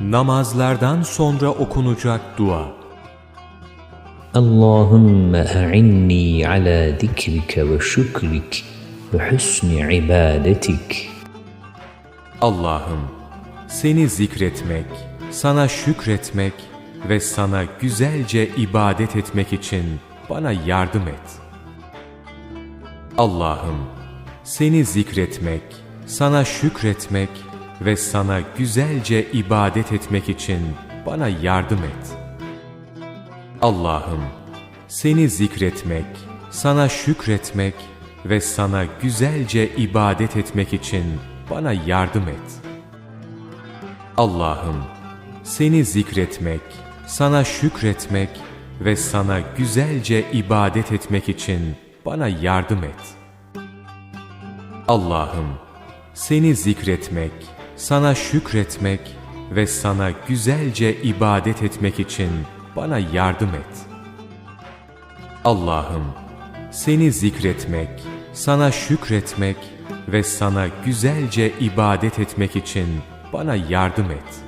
Namazlardan sonra okunacak dua. Allahümme a'inni ala dikrike ve şükrik ve husni ibadetik. Allah'ım seni zikretmek, sana şükretmek ve sana güzelce ibadet etmek için bana yardım et. Allah'ım seni zikretmek, sana şükretmek ve sana güzelce ibadet etmek için bana yardım et. Allah'ım seni zikretmek, sana şükretmek ve sana güzelce ibadet etmek için bana yardım et. Allah'ım seni zikretmek, sana şükretmek ve sana güzelce ibadet etmek için bana yardım et. Allah'ım seni zikretmek, sana şükretmek ve sana güzelce ibadet etmek için bana yardım et. Allah'ım seni zikretmek, sana şükretmek ve sana güzelce ibadet etmek için bana yardım et.